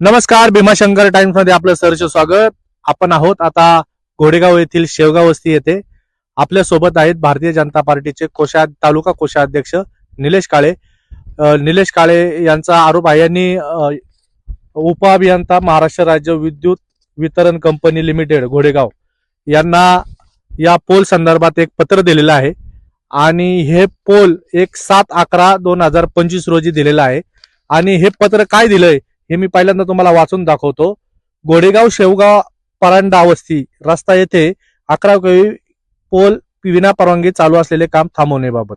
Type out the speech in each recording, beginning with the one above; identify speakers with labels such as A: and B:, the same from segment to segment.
A: नमस्कार भीमाशंकर टाइम्समध्ये आपलं सरचं स्वागत. आपण आहोत आता घोडेगाव येथील शेवगाव वस्ती येथे. आपल्यासोबत आहेत भारतीय जनता पार्टीचे कोशा तालुका कोषाध्यक्ष निलेश काळे. निलेश काळे यांचा आरोप आहे. यांनी उपअभियंता महाराष्ट्र राज्य विद्युत वितरण कंपनी लिमिटेड घोडेगाव यांना या पोल संदर्भात एक पत्र दिलेलं आहे. आणि हे पोल एक सात अकरा दोन हजार पंचवीस रोजी दिलेलं आहे. आणि हे पत्र काय दिलंय? हे मी पहिल्यांदा तुम्हाला वाचून दाखवतो. गोडेगाव शेवगाव परांडा वस्ती रस्ता येथे अकरा वेळी पोल विना परवानगी चालू असलेले काम थांबवण्याबाबत.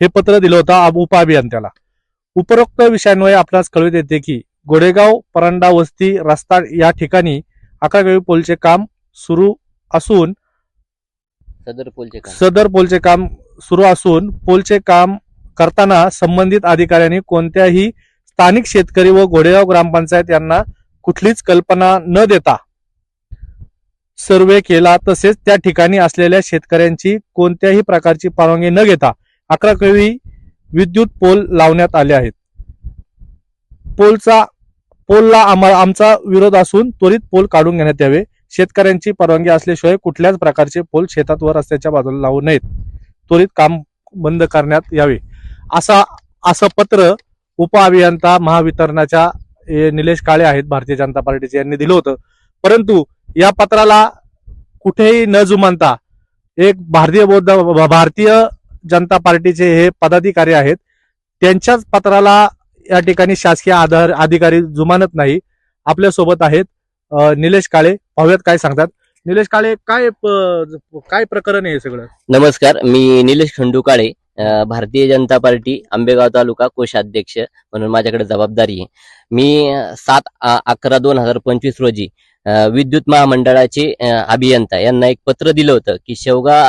A: हे पत्र दिलं होतं उपअभियंत्याला उपरोक्त विषयांमुळे आपणास कळवित येते की गोडेगाव परांडा वस्ती रस्ता या ठिकाणी अकरा वेळी पोलचे काम सुरू असून
B: सदर पोलचे
A: सदर पोलचे काम सुरू असून पोलचे काम करताना संबंधित अधिकाऱ्यांनी कोणत्याही स्थानिक शेतकरी व घोडेगाव ग्रामपंचायत यांना कुठलीच कल्पना न देता सर्वे केला. तसेच त्या ठिकाणी असलेल्या शेतकऱ्यांची कोणत्याही प्रकारची परवानगी न घेता अकरा कवी विद्युत पोल लावण्यात आले आहेत. पोलचा पोलला आम्हा आमचा विरोध असून त्वरित पोल काढून घेण्यात यावे. शेतकऱ्यांची परवानगी असल्याशिवाय कुठल्याच प्रकारचे पोल शेतात व रस्त्याच्या बाजूला लावू नयेत. त्वरित काम बंद करण्यात यावे. असा असं पत्र उपअभियंता महावितरणाच्या निलेश काळे आहेत भारतीय जनता पार्टीचे यांनी दिलं होतं. परंतु या पत्राला कुठेही न जुमानता एक भारतीय बौद्ध भारतीय जनता पार्टीचे हे पदाधिकारी आहेत त्यांच्याच पत्राला या ठिकाणी शासकीय आधार अधिकारी जुमानत नाही. आपल्यासोबत आहेत निलेश काळे. पाहूयात काय सांगतात. निलेश काळे काय काय प्रकरण आहे सगळं?
B: नमस्कार मी निलेश खंडू काळे भारतीय जनता पार्टी आंबेगाव तालुका कोषाध्यक्ष म्हणून माझ्याकडे जबाबदारी आहे. मी सात अकरा दोन हजार पंचवीस रोजी विद्युत महामंडळाचे अभियंता यांना एक पत्र दिलं होतं की शेवगा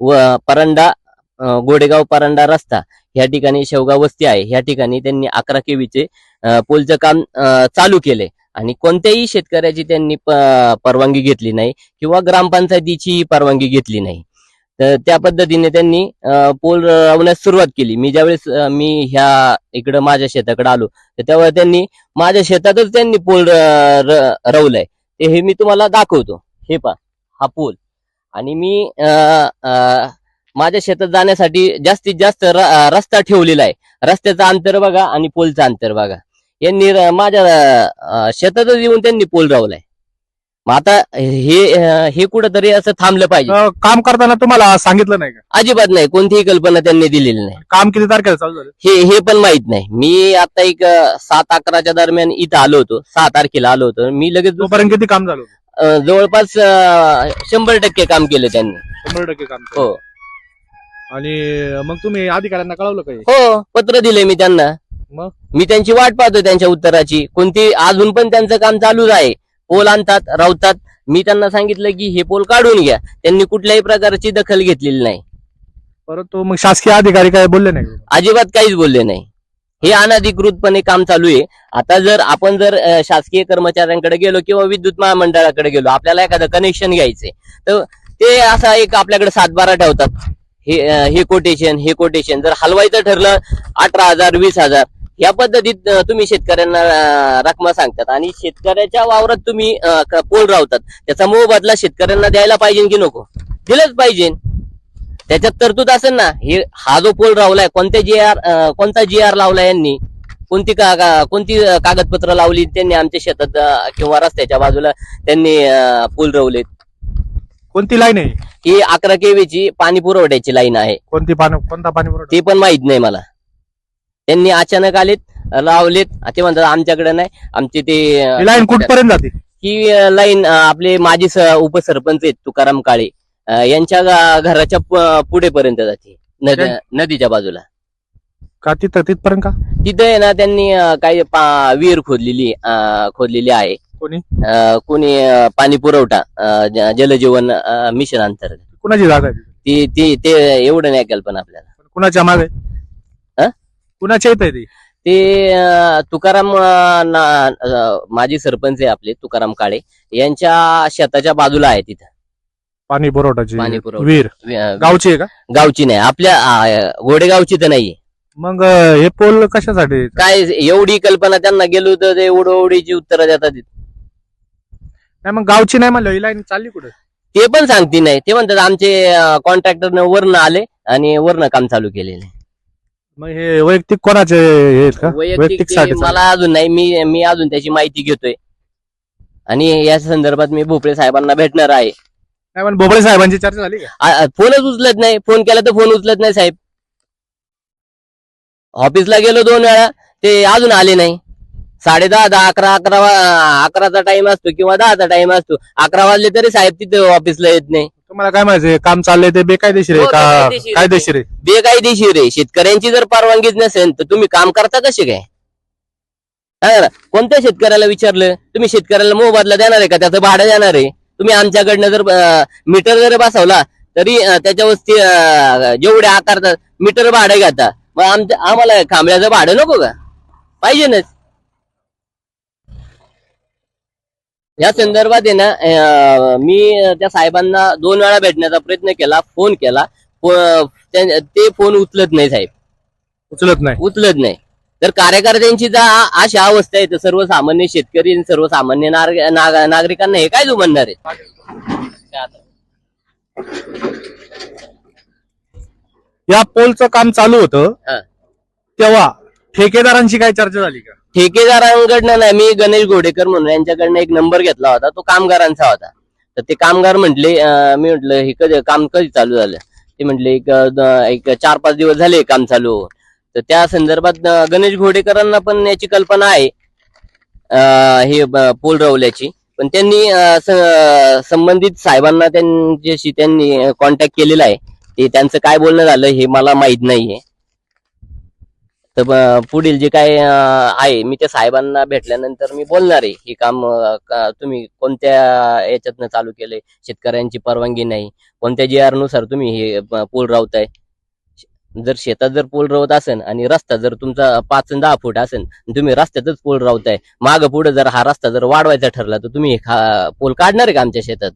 B: व परांडा गोडेगाव परांडा रस्ता ह्या ठिकाणी शेवगा वस्ती आहे. ह्या ठिकाणी त्यांनी अकरा केवीचे पोलचं काम चालू केले आणि कोणत्याही शेतकऱ्याची त्यांनी परवानगी घेतली नाही किंवा ग्रामपंचायतीची परवानगी घेतली नाही. तर त्या पद्धतीने त्यांनी पोल लावण्यास सुरुवात केली. मी ज्यावेळेस मी ह्या इकडं माझ्या शेताकडे आलो तर तेव्हा त्यांनी माझ्या शेतातच त्यांनी पोल रवलाय. ते हे मी तुम्हाला दाखवतो. हे पा हा पोल. आणि मी माझ्या शेतात जाण्यासाठी जास्तीत जास्त रस्ता ठेवलेला आहे. रस्त्याचं अंतर बघा आणि पोलचं अंतर बघा. यांनी माझ्या शेतातच येऊन त्यांनी पोल रावलाय. मग आता हे हे कुठंतरी असं थांबलं पाहिजे.
A: अ, काम करताना तुम्हाला सांगितलं नाही का?
B: अजिबात नाही. कोणतीही कल्पना त्यांनी दिलेली नाही.
A: काम किती तारखेला चालू झालं?
B: हे हे पण माहीत नाही. मी आता एक अं, सात अकराच्या दरम्यान इथं आलो होतो. सहा तारखेला आलो होतो. मी लगेच दुस-
A: तोपर्यंत किती काम झालं होतं?
B: अं, जवळपास अं, शंभर टक्के काम केलं त्यांनी.
A: शंभर टक्के काम
B: हो.
A: आणि मग तुम्ही अधिकाऱ्यांना कळवलं काही?
B: हो पत्र दिले मी त्यांना.
A: मग?
B: मी त्यांची वाट पाहतो त्यांच्या उत्तराची. कोणती अजून पण त्यांचं काम चालूच आहे. पोल आणतात रावतात. मी त्यांना सांगितलं की हे पोल काढून घ्या. त्यांनी कुठल्याही प्रकारची दखल घेतलेली नाही.
A: परंतु मग शासकीय अधिकारी काय बोलले नाही?
B: अजिबात काहीच बोलले नाही. हे अनधिकृतपणे काम चालू आहे. आता जर आपण जर शासकीय कर्मचाऱ्यांकडे गेलो किंवा विद्युत महामंडळाकडे गेलो आपल्याला एखादं कनेक्शन घ्यायचंय. तर ते असा एक आपल्याकडे सातबारा ठेवतात. हे हे कोटेशन हे कोटेशन जर हलवायचं ठरलं अठरा हजार वीस हजार. या पद्धतीत तुम्ही शेतकऱ्यांना रकमा सांगतात. आणि शेतकऱ्याच्या वावरात तुम्ही पोल रावतात. त्याचा मोबदला शेतकऱ्यांना द्यायला पाहिजे की नको? दिलंच पाहिजे. त्याच्यात तरतूद असेल ना हे हा जो पोल रावलाय कोणत्या जी आर कोणता जी आर लावला यांनी? कोणती का कोणती कागदपत्र लावली त्यांनी आमच्या शेतात किंवा रस्त्याच्या बाजूला त्यांनी पूल रवलेत.
A: कोणती लाईन आहे?
B: ही अकरा केवीची पाणी पुरवठ्याची लाईन आहे.
A: कोणती पाणी कोणता पाणी पुरवठा?
B: ते पण माहीत नाही मला. त्यांनी अचानक आलेत लावलेत. ते म्हणतात आमच्याकडे नाही. आमचे ते
A: लाईन कुठपर्यंत जाते?
B: ही लाईन आपले माजी उपसरपंच आहेत तुकाराम काळे. यांच्या घराच्या प- पुढेपर्यंत जाते नद- नदीच्या बाजूला.
A: का तिथं तिथपर्यंत का?
B: तिथे आहे ना त्यांनी काही विहीर खोदलेली खोदलेली आहे.
A: कोणी?
B: कोणी पाणी पुरवठा जलजीवन मिशन अंतर्गत.
A: कुणाची जागा
B: ती ती ते एवढं नाही कल्पना आपल्याला.
A: कुणाच्या मागे? कुणाच्या येत आहे ती?
B: ते अं, तुकाराम अं, ना- अं, माजी सरपंच आहे आपले तुकाराम काळे. यांच्या शेताच्या बाजूला आहे तिथं.
A: पाणी
B: पाणी पुरवठा.
A: विहीर.
B: अं,
A: गावची आहे का?
B: गावची नाही. आपल्या अं, गोडेगावची तर नाहीये.
A: मग अं, हे पोल कशासाठी?
B: काय एवढी कल्पना त्यांना गेलो तर ते एवढं एवढीची उत्तरं देतात
A: नाही मग गावची नाही म्हणलं ही लाईन चालली कुठे?
B: ते पण सांगती नाही. ते म्हणतात आमचे कॉन्ट्रॅक्टर वरनं आले आणि वरनं काम चालू केलेले
A: मग हे वैयक्तिक कोणाचे हे आहेत का?
B: वैयक्तिक मला अजून नाही. मी मी अजून त्याची माहिती घेतोय. आणि या संदर्भात मी भोपळे साहेबांना भेटणार आहे.
A: नाही पण बोबडे साहेबांची चर्चा झाली का?
B: आ- आ- फोनच उचलत नाही. फोन केला तर फोन उचलत नाही साहेब. ऑफिसला गेलो दोन वेळा. ते अजून आले नाही. साडे दहा दहा अकरा अकरा वा- अकराचा टाइम असतो किंवा दहाचा टाइम असतो. अकरा वाजले तरी साहेब तिथे ऑफिसला येत नाही.
A: तुम्हाला काय माहिती काम चाललंय ते बेकायदेशीर आहे
B: हो,
A: का?
B: आहे.
A: कायदेशीर आहे.
B: बेकायदेशीर आहे. शेतकऱ्यांची जर परवानगीच नसेल तर तुम्ही काम करता कसे काय? ना, कोणत्या शेतकऱ्याला विचारलं? तुम्ही शेतकऱ्याला मोबदला देणार आहे का? त्याचं भाडं देणार आहे. तुम्ही आमच्याकडनं जर मीटर जर बसवला तरी अं, त्याच्यावरती अं, जेवढे आकारतात मीटर भाडं घेता मग आमच्या आम्हाला खांबळ्याचं भाडं नको का? पाहिजे ना या संदर्भात आहे ना मी त्या साहेबांना दोन वेळा भेटण्याचा प्रयत्न केला फोन केला. ते फोन उचलत नाही साहेब.
A: उचलत नाही.
B: उचलत नाही. तर कार्यकर्त्यांची जर अशी अवस्था आहे तर सर्वसामान्य शेतकरी आणि सर्वसामान्य नाग- नाग- नागरिकांना हे काय जुमणार आहे?
A: या पोलचं काम चालू होतं. तेव्हा ठेकेदारांची काय चर्चा झाली का?
B: ठेकेदारांकडनं नाही मी गणेश घोडेकर म्हणून यांच्याकडनं एक नंबर घेतला होता तो कामगारांचा होता. तर ते कामगार म्हटले मी म्हटलं हे कधी काम कधी चालू झालं? ते म्हटले एक एक चार पाच दिवस झाले काम चालू तर त्या संदर्भात गणेश घोडेकरांना पण याची कल्पना आहे हे पोल रवल्याची. पण त्यांनी संबंधित साहेबांना त्यांच्याशी त्यांनी कॉन्टॅक्ट केलेला आहे. ते त्यांचं काय बोलणं झालं हे मला माहीत नाहीये. तर पुढील जे काय आहे मी त्या साहेबांना भेटल्यानंतर मी बोलणार आहे हे काम तुम्ही कोणत्या याच्यातनं चालू केलंय? शेतकऱ्यांची परवानगी नाही. कोणत्या जी आरनुसार तुम्ही हे पूल रावताय? जर शेतात जर पूल रावत असेल आणि रस्ता जर तुमचा पाच दहा फूट असेल तुम्ही रस्त्यातच पूल रावताय. माग पुढे जर हा रस्ता जर वाढवायचा ठरला तर तुम्ही हे पूल काढणार आहे का आमच्या शेतात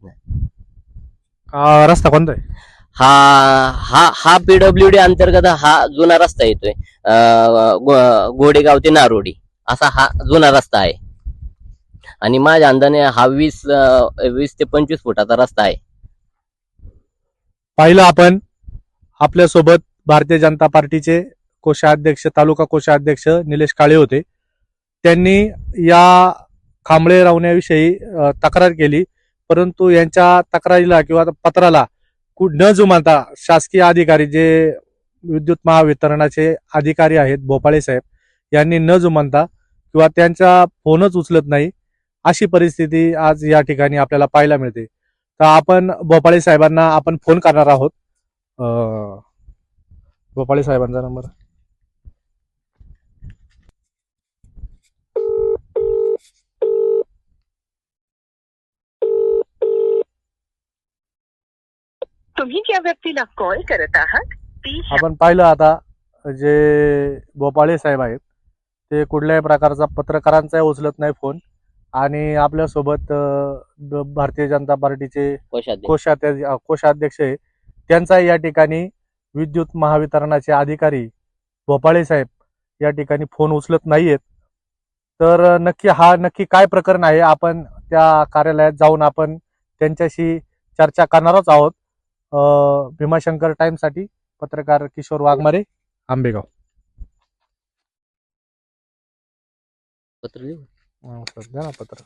A: रस्ता कोणता आहे?
B: हा हा हा पीडब्ल्यू डी अंतर्गत हा जुना रस्ता येतोय. अं, गोडेगाव ते नारोडी. असा हा जुना रस्ता आहे. आणि माझ्या अंदाने हा वीस वीस ते पंचवीस फुटाचा रस्ता आहे.
A: पाहिलं आपण. आपल्यासोबत भारतीय जनता पार्टीचे कोषाध्यक्ष तालुका कोषाध्यक्ष निलेश काळे होते. त्यांनी या खांबळे रावण्याविषयी तक्रार केली. परंतु यांच्या तक्रारीला किंवा पत्राला न जुमानता शासकीय अधिकारी जे विद्युत महावितरणाचे अधिकारी आहेत भोपाळे साहेब यांनी न जुमानता किंवा त्यांचा फोनच उचलत नाही अशी परिस्थिती आज या ठिकाणी आपल्याला पाहायला मिळते. तर आपण भोपाळे साहेबांना आपण फोन करणार आहोत. भोपाळे साहेबांचा नंबर.
C: तुम्ही ज्या व्यक्तीला कॉल करत आहात ती
A: आपण पाहिलं आता जे भोपाळे साहेब आहेत ते कुठल्याही प्रकारचा पत्रकारांचाही उचलत नाही फोन आणि आपल्यासोबत भारतीय जनता पार्टीचे
B: कोशाध्यक्ष.
A: कोषाध्यक्ष कोषाध्यक्ष आहे. त्यांचा या ठिकाणी विद्युत महावितरणाचे अधिकारी भोपाळे साहेब या ठिकाणी फोन उचलत नाहीयेत. तर नक्की हा नक्की काय प्रकरण आहे आपण त्या कार्यालयात जाऊन आपण त्यांच्याशी चर्चा करणारच आहोत. भीमाशंकर टाइमसाठी पत्रकार किशोर वाघमारे आंबेगाव
B: पत्र लिहू.
A: द्या ना पत्र